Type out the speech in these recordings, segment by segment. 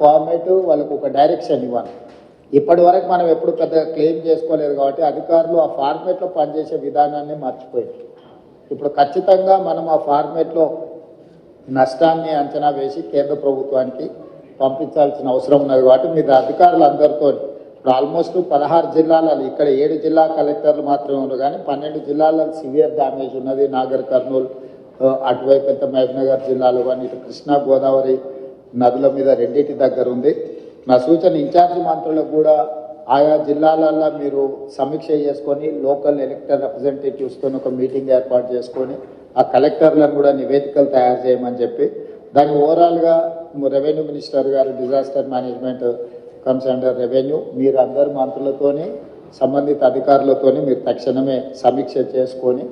Format వాళ్ళకు ఒక direction ఇవ్వాలి. ఇప్పటి వరకు మనం ఎప్పుడు పెద్ద క్లెయిమ్ చేసుకోలేదు కాబట్టి అధికారులు ఆ ఫార్మేట్లో పనిచేసే విధానాన్ని మర్చిపోయారు. ఇప్పుడు ఖచ్చితంగా మనం ఆ ఫార్మేట్లో నష్టాన్ని అంచనా వేసి కేంద్ర ప్రభుత్వానికి పంపించాల్సిన అవసరం ఉన్నది కాబట్టి మీరు అధికారులు అందరితో ఇప్పుడు ఆల్మోస్ట్ పదహారు జిల్లాలలో ఇక్కడ ఏడు జిల్లా కలెక్టర్లు మాత్రమే ఉన్నారు కానీ పన్నెండు జిల్లాలలో సివియర్ డ్యామేజ్ ఉన్నది. నాగర్ కర్నూలు అటువైపు పెద్ద ఎంత మహబూబ్నగర్ జిల్లాలో కానీ ఇటు కృష్ణా గోదావరి నదుల మీద రెండింటి దగ్గర ఉంది. నా సూచన ఇన్ఛార్జ్ మంత్రులకు కూడా ఆయా జిల్లాలలో మీరు సమీక్ష చేసుకొని లోకల్ ఎలక్టర్ రిప్రజెంటేటివ్స్తో ఒక మీటింగ్ ఏర్పాటు చేసుకొని ఆ కలెక్టర్లను కూడా నివేదికలు తయారు చేయమని చెప్పి దాన్ని ఓవరాల్గా రెవెన్యూ మినిస్టర్ గారు డిజాస్టర్ మేనేజ్మెంట్ కమ్స్ రెవెన్యూ మీరు అందరు మంత్రులతోని సంబంధిత అధికారులతోని మీరు తక్షణమే సమీక్ష చేసుకొని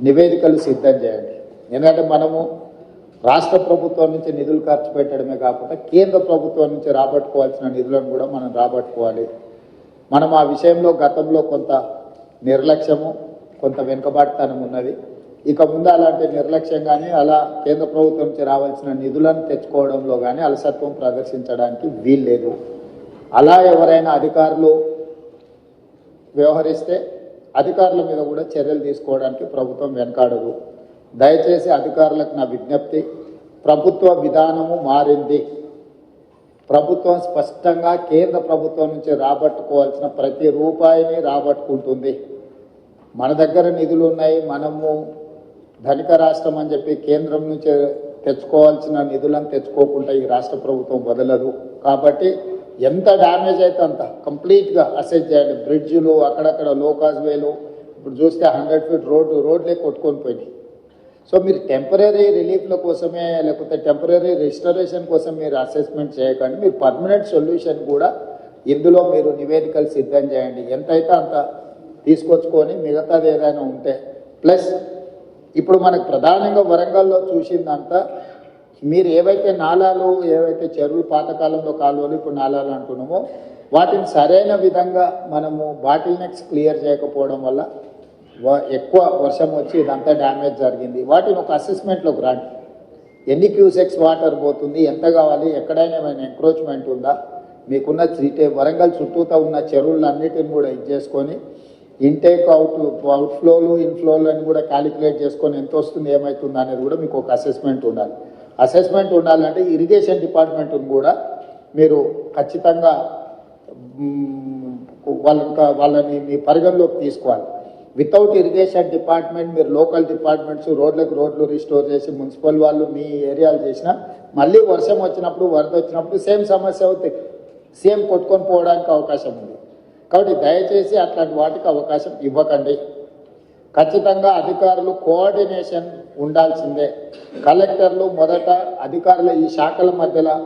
నివేదికలు సిద్ధం చేయండి. ఎందుకంటే మనము రాష్ట్ర ప్రభుత్వం నుంచి నిధులు ఖర్చు పెట్టడమే కాకుండా కేంద్ర ప్రభుత్వం నుంచి రాబట్టుకోవాల్సిన నిధులను కూడా మనం రాబట్టుకోవాలి. మనం ఆ విషయంలో గతంలో కొంత నిర్లక్ష్యము కొంత వెనుకబాటుతనం ఉన్నది. ఇక ముందు అలాంటి నిర్లక్ష్యం కానీ అలా కేంద్ర ప్రభుత్వం నుంచి రావాల్సిన నిధులను తెచ్చుకోవడంలో కానీ అలసత్వం ప్రదర్శించడానికి వీల్లేదు. అలా ఎవరైనా అధికారులు వ్యవహరిస్తే అధికారుల మీద కూడా చర్యలు తీసుకోవడానికి ప్రభుత్వం వెనకాడదు. దయచేసి అధికారులకు నా విజ్ఞప్తి ప్రభుత్వ విధానము మారింది. ప్రభుత్వం స్పష్టంగా కేంద్ర ప్రభుత్వం నుంచి రాబట్టుకోవాల్సిన ప్రతి రూపాయిని రాబట్టుకుంటుంది. మన దగ్గర నిధులు ఉన్నాయి మనము ధనిక రాష్ట్రం అని చెప్పి కేంద్రం నుంచి తెచ్చుకోవాల్సిన నిధులను తెచ్చుకోకుండా ఈ రాష్ట్ర ప్రభుత్వం వదలదు. కాబట్టి ఎంత డ్యామేజ్ అయితే అంత కంప్లీట్గా అసెస్ చేయండి బ్రిడ్జ్లు అక్కడక్కడ లోకాజ్ వేలు ఇప్పుడు చూస్తే హండ్రెడ్ ఫీట్ రోడ్డు రోడ్లే కొట్టుకొని పోయినాయి. సో మీరు టెంపరీ రిలీఫ్ల కోసమే లేకపోతే టెంపరీ రిస్టరేషన్ కోసం మీరు అసెస్మెంట్ చేయకండి. మీరు పర్మనెంట్ సొల్యూషన్ కూడా ఇందులో మీరు నివేదికలు సిద్ధం చేయండి. ఎంతైతే అంత తీసుకొచ్చుకొని మిగతాది ఏదైనా ఉంటే. ప్లస్ ఇప్పుడు మనకు ప్రధానంగా వరంగల్లో చూసిందంతా మీరు ఏవైతే నాలాలు ఏవైతే చెరువులు పాతకాలంలో కాలువలు ఇప్పుడు నాలాలు అంటున్నామో వాటిని సరైన విధంగా మనము బాటిల్ నెక్స్ క్లియర్ చేయకపోవడం వల్ల ఎక్కువ వర్షం వచ్చి ఇదంతా డ్యామేజ్ జరిగింది. వాటిని ఒక అసెస్మెంట్లోకి గ్రాంట్ ఎన్ని క్యూసెక్స్ వాటర్ పోతుంది ఎంత కావాలి ఎక్కడైనా ఏమైనా ఎంక్రోచ్మెంట్ ఉందా? మీకున్న చీటే వరంగల్ చుట్టూతో ఉన్న చెరువులన్నిటిని కూడా ఇది చేసుకొని ఇంటేక్ అవుట్ అవుట్ఫ్లోలు ఇన్ఫ్లోలు అని కూడా క్యాలిక్యులేట్ చేసుకొని ఎంత వస్తుంది ఏమవుతుంది అనేది కూడా మీకు ఒక అసెస్మెంట్ ఉండాలి. అసెస్మెంట్ ఉండాలంటే ఇరిగేషన్ డిపార్ట్మెంట్ని కూడా మీరు ఖచ్చితంగా వాళ్ళ వాళ్ళని మీ పరిగణలోకి తీసుకోవాలి. వితౌట్ ఇరిగేషన్ డిపార్ట్మెంట్ మీరు లోకల్ డిపార్ట్మెంట్స్ రోడ్లకు రోడ్లు రిస్టోర్ చేసి మున్సిపల్ వాళ్ళు మీ ఏరియాలు చేసినా మళ్ళీ వర్షం వచ్చినప్పుడు వరద వచ్చినప్పుడు సేమ్ సమస్య అవుతాయి. సేమ్ కొట్టుకొని పోవడానికి అవకాశం ఉంది. కాబట్టి దయచేసి అట్లాంటి వాటికి అవకాశం ఇవ్వకండి. ఖచ్చితంగా అధికారులు కోఆర్డినేషన్ ఉండాల్సిందే. కలెక్టర్లు మొదట అధికారుల ఈ శాఖల మధ్యలో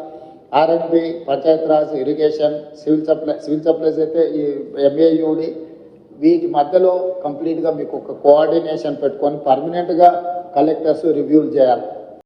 R and B Panchayati Raj irrigation civil supply civil supplies అయితే ఈ ఎంఏయుడి వీటి మధ్యలో కంప్లీట్గా మీకు ఒక కోఆర్డినేషన్ పెట్టుకొని పర్మనెంట్గా కలెక్టర్స్ రివ్యూలు చేయాలి.